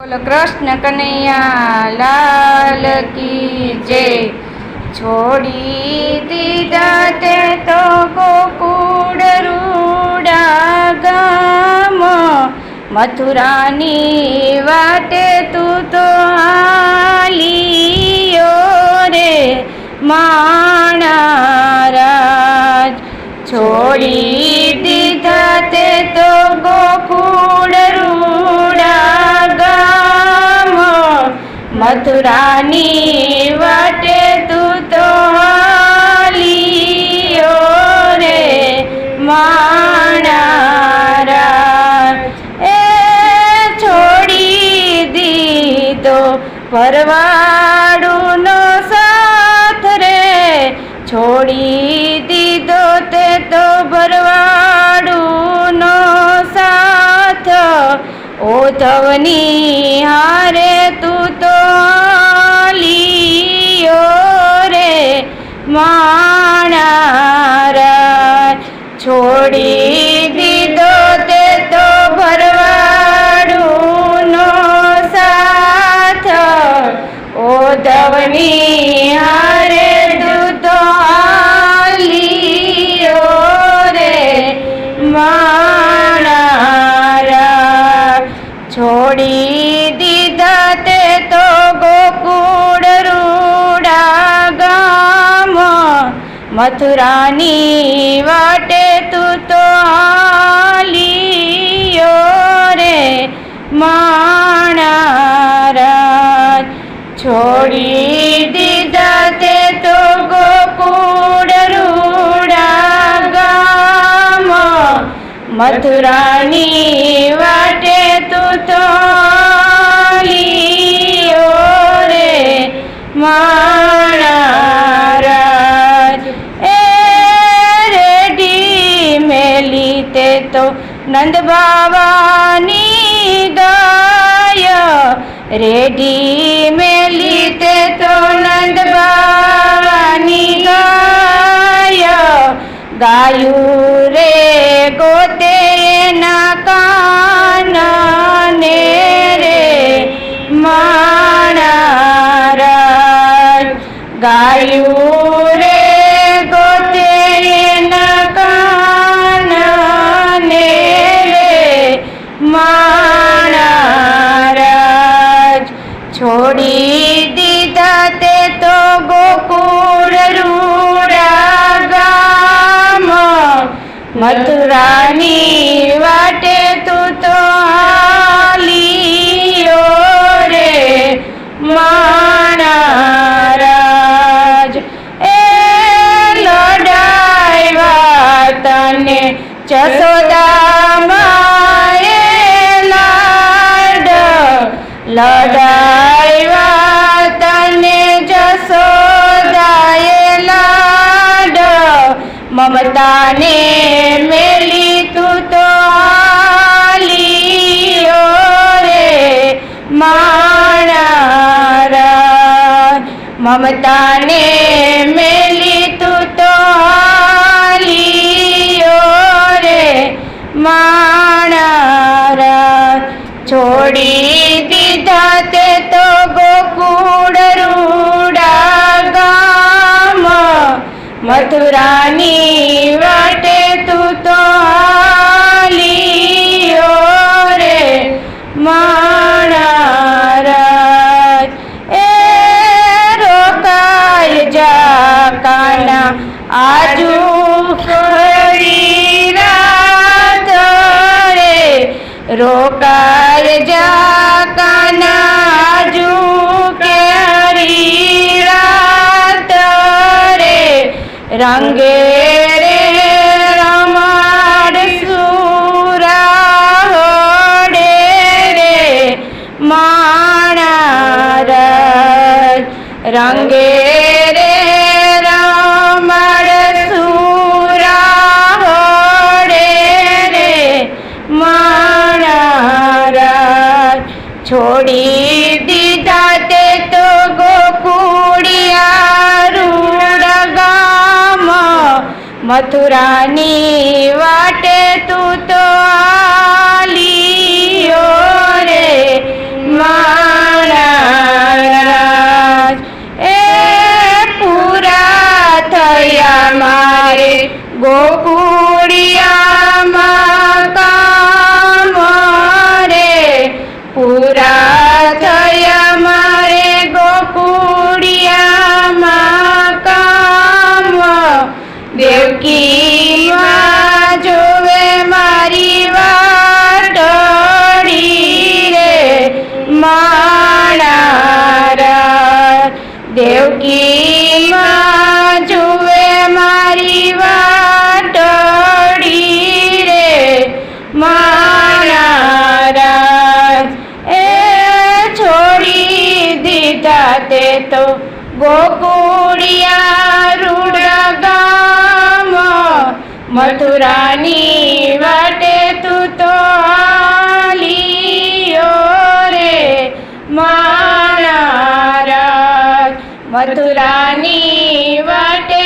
બોલો કૃષ્ણ કનૈયા લાલ કી જય. છોડી દીધા તે તો ગોકુળ રૂડા ગામ મથુરાની વાટે તું તો આલીયો રે માણારાજ. છોડી મથુરાની વાટે તું તો હાલીઓ રે, માણારા. એ છોડી દીધો પરવાડુનો સાથ રે. છોડી દીધો તે તો ભરવાડુનો સાથ. ઓધવની હારે તું તો લીયો રે માણારા. છોડી દીધો તે તો ભરવાડું નો સાથ. ઓધવની મથુરાની વાટે તું તો આલિયો રે, માણારાજ. છોડી દીધા તે તો ગોકુળ રૂડા ગામ. મથુરાની તે નંદ બાવાની ગાય રેડી મેલી તે તો નંદ બાવાની ગાય ગાયું રે ગોતે ના કાન ને રે માણારાજ ગાયું મથુરાની વાટે તું તો આલિયો રે માણારાજ એ લડાઈવા તને જસોદા લાડ. લડાઈવા તને જસોદાએ લાડ. મમતાને મમતાને મેલી તું તો આલિયો રે. માણારા છોડી દીધા તે તો ગોકુળ રૂડા ગામ મથુરાની વાટે તું આજુ ફરી રાત રે રોકાય જા કાના આજુ કે હરી રાત રે રંગે રે રમાડ સુરા હોડે રે માણારાજ રંગે છોડી દીધા તે તો ગામ મથુરાની વાટે તું તો આલીઓ રે. મારા એ પૂરા થયા મારે ગોકુ મથુરાની વાટે તું તો રે. મારા મથુરાની વાટે